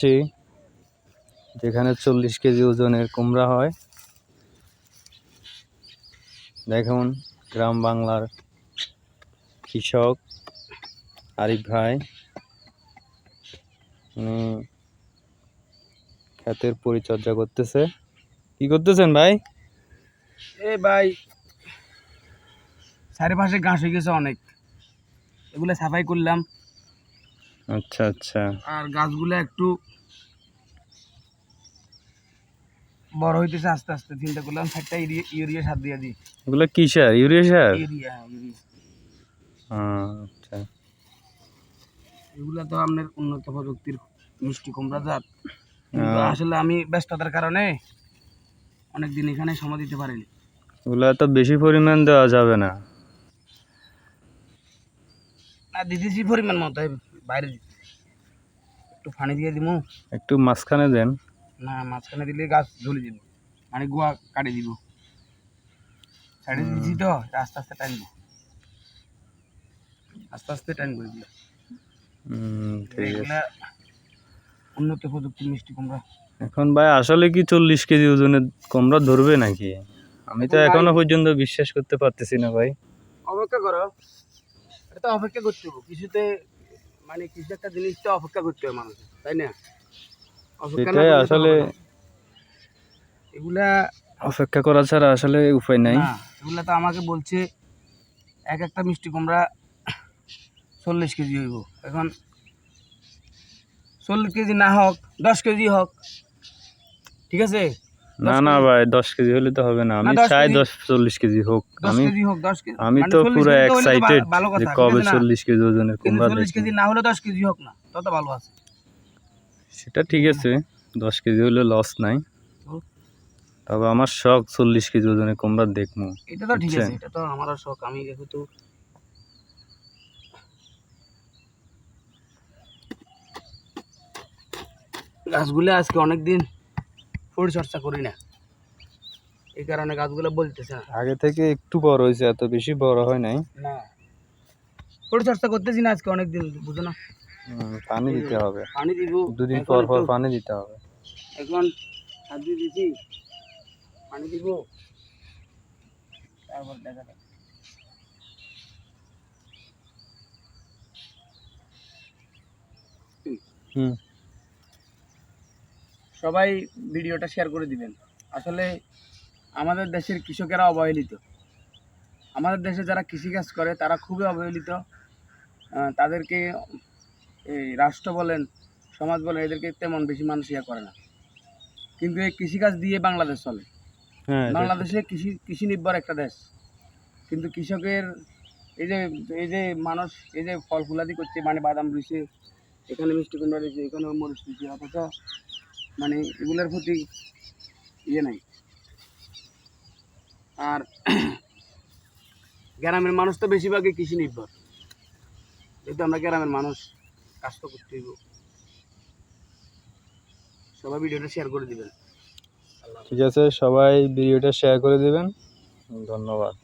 টি, যেখানে চল্লিশ কেজি ওজনের কুমড়া হয়। দেখুন, গ্রাম বাংলার কৃষক আরিফ ভাই, উনি ক্ষেতের পরিচর্যা করতেছে। কি করতেছেন ভাই? এ ভাই, চারিপাশে ঘাস হয়ে গেছে অনেক। এগুলো সাফাই করলাম। আচ্ছা আচ্ছা। আর গাছগুলো একটু বড় হইতেছে আস্তে আস্তে। চিন্তা করলাম সাইডটা ইউরিয়া সার দিয়ে দিই। এগুলো কি সার? ইউরিয়া সার? ইউরিয়া ইউরিয়া আচ্ছা। এগুলো তো আপনার উন্নত প্রযুক্তির মিষ্টি কুমড়া জাত। আসলে আমি ব্যস্ততার কারণে অনেক দিন এখানে সময় দিতে পারিনি। এগুলা তো বেশি পরিমাণ দেওয়া যাবে না। না দিতেছি পরিমাণ মতো। বাইরে দিতে একটু পানি দিয়ে দিব একটু মাঝখানে দেন। না মাঝখানে দিলে গাছ ঝুলে দিব মানে গুয়া কাটি দিব। সাইডে দিচ্ছি তো আস্তে আস্তে টানবো আস্তে আস্তে টান করে দিলাম। হুম, ঠিক আছে। এগুলা উন্নত প্রযুক্তির মিষ্টি কুমড়া। এখন ভাই আসলে কি চল্লিশ কেজি ওজনের কুমড়া ধরবে নাকি? আমি তো এখনও পর্যন্ত বিশ্বাস করতে পারতেছি না ভাই। অপেক্ষা করো। এটা অপেক্ষা করতে হবে। কিছুতে মানে কিছু একটা জিনিস তো অপেক্ষা করতে হবে মানুষ তাই না? সেটাই আসলে এগুলা অপেক্ষা করা ছাড়া আসলে উপায় নাই। এগুলা তো আমাকে বলছে এক একটা মিষ্টি কুমড়া চল্লিশ কেজি হইব। এখন চল্লিশ কেজি না হোক দশ কেজি হোক ঠিক আছে? না না ভাই দশ কেজি হলে তো হবে না। আমি চাই দশ চল্লিশ কেজি হোক। আমি আমি মানে তো পুরো এক্সাইটেড যে কবে? চল্লিশ কেজি ওজনের কুমড়া চল্লিশ কেজি না হলে দশ কেজি হোক না তত ভালো আছে। সেটা ঠিক আছে দশ কেজি হলে লস নাই। তবে আমার শখ চল্লিশ কেজি ওজনের কুমড়া দেখব এটা তো ঠিক আছে এটা তো আমারও শখ আমি যেহেতু গাছগুলো আজকে অনেক দিন পরিচর্যা করি না। এই কারণে গাছগুলো বলতেছে না। আগে থেকে একটু বড় হয়েছে এত বেশি বড় হয় নাই। না। পরিচর্যা করতেছি না আজকে অনেক দিন বুঝো না। পানি দিতে হবে। পানি দিব। দুদিন পর পর পানি দিতে হবে। এখন সার দিয়ে দিছি পানি দিব। তারপর দেখা যাবে। হুম। সবাই ভিডিওটা শেয়ার করে দিবেন। আসলে আমাদের দেশের কৃষকেরা অবহেলিত। আমাদের দেশে যারা কৃষিকাজ করে তারা খুবই অবহেলিত। তাদেরকে এই রাষ্ট্র বলেন সমাজ বলেন এদেরকে তেমন বেশি মানুষ ইয়া করে না। কিন্তু এই কৃষিকাজ দিয়ে বাংলাদেশ চলে। হ্যাঁ বাংলাদেশে কৃষি কৃষি নির্ভর একটা দেশ। কিন্তু কৃষকের এই যে এই যে মানুষ এই যে ফল ফুলাদি করছে মানে বাদাম রয়েছে এখানে মিষ্টি কুমড়া রয়েছে এখানে মরিচ রয়েছে অথচ মানে এগুলোর প্রতি ইয়ে নাই। আর গ্রামের মানুষ তো বেশিরভাগই কৃষি নির্ভর। যেহেতু আমরা গ্রামের মানুষ, কাজ তো করতে হইব সবাই ভিডিওটা শেয়ার করে দিবেন। ঠিক আছে, সবাই ভিডিওটা শেয়ার করে দিবেন। ধন্যবাদ।